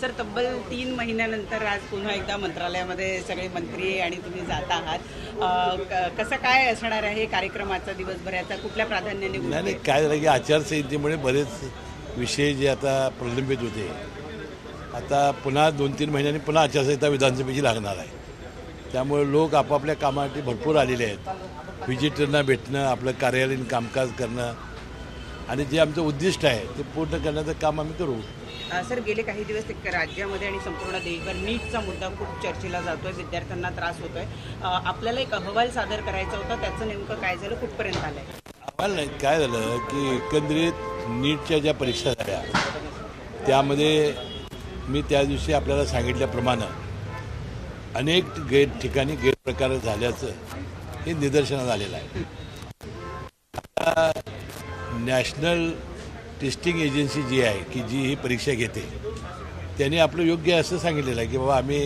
Sir तब्बल तीन महिन्यानंतर आज पुन्हा एकदा मंत्रालयामध्ये सगळे मंत्री आणि तुम्ही जात आहात. कसं काय असणार आहे कार्यक्रमाचा दिवसभराचा कुठल्या प्राधान्याने नाही नाही काय झालं की आचारसंहितेमुळे बरेच विषय जे आता प्रलंबित होते. आता पुन्हा दोन तीन महिन्यांनी पुन्हा आचारसंहिता विधानसभेची लागणार आहे. त्यामुळे लोक आपापल्या कामासाठी भरपूर आलेले आहेत. व्हिजिटरना भेटणं आपलं कार्यालयीन कामकाज करणं. आणि जे आमचं उद्दिष्ट आहे ते पूर्ण करण्याचं काम आम्ही करू. सर गेले काही दिवस ते राज्यामध्ये आणि संपूर्ण देशभर नीटचा मुद्दा खूप चर्चेला जातो आहे विद्यार्थ्यांना त्रास होतोय. आपल्याला एक अहवाल सादर करायचा होता त्याचं नेमकं काय झालं कुठपर्यंत आलंय? आम्हाला नाही काय झालं की एकंदरीत नीटच्या ज्या परीक्षा झाल्या त्यामध्ये मी त्या दिवशी आपल्याला सांगितल्याप्रमाणे अनेक गैर ठिकाणी गैरप्रकार झाल्याचं हे निदर्शनात आलेलं आहे. आता नॅशनल टेस्टिंग एजन्सी जी आहे की जी ही परीक्षा घेते त्यांनी आपलं योग्य असं सांगितलेलं आहे की बाबा आम्ही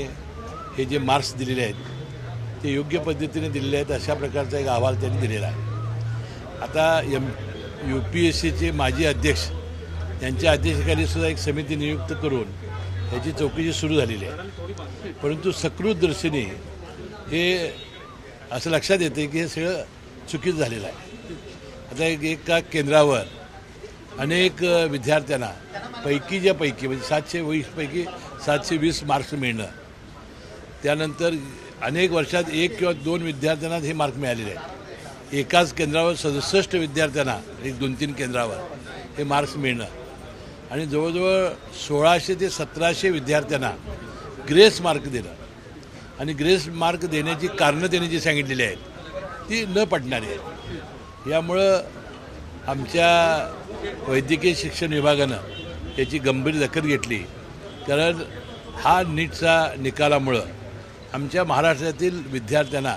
हे जे मार्क्स दिलेले आहेत ते योग्य पद्धतीने दिलेले आहेत अशा प्रकारचा एक अहवाल त्यांनी दिलेला आहे. आता एम यू पी एस सीचे माजी अध्यक्ष यांच्या अध्यक्षतेखाली सुद्धा एक समिती नियुक्त करून याची चौकशी सुरू झालेली आहे. परंतु सकृत दर्शनी हे असं लक्षात येते की हे सगळं चुकीचं झालेलं आहे. आता एक एका केंद्रावर अनेक विद्यार्थ्यांना पैकीच्या पैकी म्हणजे सातशे वीसपैकी सातशे वीस मार्क्स मिळणं. त्यानंतर अनेक वर्षात एक किंवा दोन विद्यार्थ्यांना हे मार्क मिळालेले आहेत. एकाच केंद्रावर सदुसष्ट विद्यार्थ्यांना एक दोन तीन केंद्रावर हे मार्क्स मिळणं. आणि जवळजवळ सोळाशे ते सतराशे विद्यार्थ्यांना ग्रेस मार्क देणं. आणि ग्रेस मार्क देण्याची कारणं त्यांनी जी सांगितलेली आहेत ती न पटणारी आहेत. यामुळं आमच्या वैद्यकीय शिक्षण विभागानं याची गंभीर दखल घेतली. कारण हा नीटचा निकालामुळं आमच्या महाराष्ट्रातील विद्यार्थ्यांना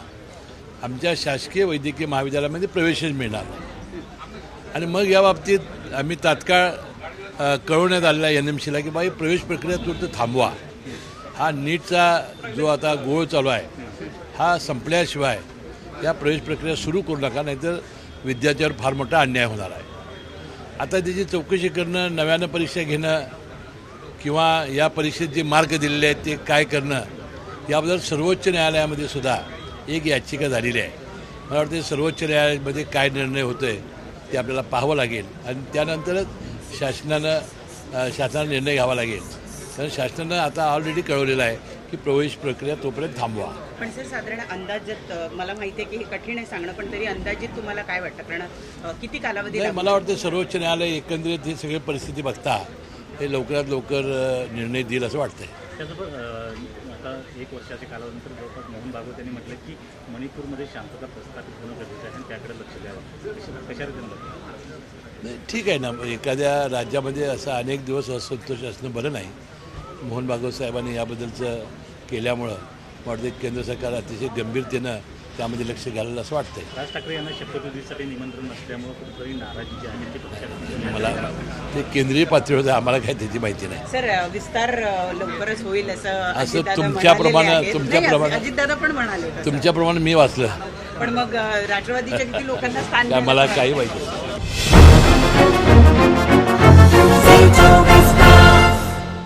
आमच्या शासकीय वैद्यकीय महाविद्यालयामध्ये प्रवेशच मिळणार आणि मग या बाबतीत आम्ही तात्काळ कळवण्यात आलेला एन एम सीला की बाई प्रवेश प्रक्रिया तुर्त थांबवा. हा नीटचा जो आता गोळ चालू आहे हा संपल्याशिवाय या प्रवेश प्रक्रिया सुरू करू नका नाहीतर विद्यार्थ्यावर फार मोठा अन्याय होणार आहे. आता त्याची चौकशी करणं नव्यानं परीक्षा घेणं किंवा या परीक्षेत जे मार्क दिलेले आहेत ते काय करणं याबद्दल सर्वोच्च न्यायालयामध्ये सुद्धा एक याचिका झालेली आहे. मला वाटतं सर्वोच्च न्यायालयामध्ये काय निर्णय होतो आहे ते आपल्याला पाहावं लागेल आणि त्यानंतरच शासनानं शासनानं शासनाला निर्णय घ्यावा लागेल. कारण शासनानं आता ऑलरेडी कळवलेलं आहे की प्रवेश प्रक्रिया तोपर्यंत थांबवा. पण सर साधारण अंदाजात मला माहिती आहे की हे कठीण आहे सांगणं पण तरी अंदाजित तुम्हाला काय वाटतं? कारण किती कालावधी नाही? मला वाटतं सर्वोच्च न्यायालय एकंदरीत ही सगळी परिस्थिती बघता हे लवकरात लवकर निर्णय देईल असं वाटतंय. त्यासोबत आता एक वर्षाच्या कालावधीनंतर जवळपास मोहन भागवत यांनी म्हटलं की मणिपूरमध्ये शांतता प्रस्थापित होणं गरजेचं आहे आणि त्याकडे लक्ष द्यावं. कशा रीतीने? नाही ठीक आहे ना एखाद्या राज्यामध्ये असं अनेक दिवस असंतोष असणं बरं नाही. मोहन भागवत साहेबांनी याबद्दलचं केल्यामुळं वाटतं केंद्र सरकार अतिशय गंभीरतेनं त्यामध्ये लक्ष घालेलं असं वाटतंय राज ठाकरे यांना शपथविधीसाठी निमंत्रण नसल्यामुळे कुठेतरी नाराजी जी आहे ती पक्षात मला ते केंद्रीय पातळीवर आम्हाला काय त्याची माहिती नाही सर विस्तार लवकरच होईल असं अजितदादा तुमच्याप्रमाणे- म्हणालेले आहेत. तुमच्याप्रमाणे- नाही, अजितदादा पण म्हणाले. तुमच्याप्रमाणे मी वाचलं पण मग अ, राष्ट्रवादीच्या किती लोकांना स्थान काय मिळालं? मला काही माहिती नाही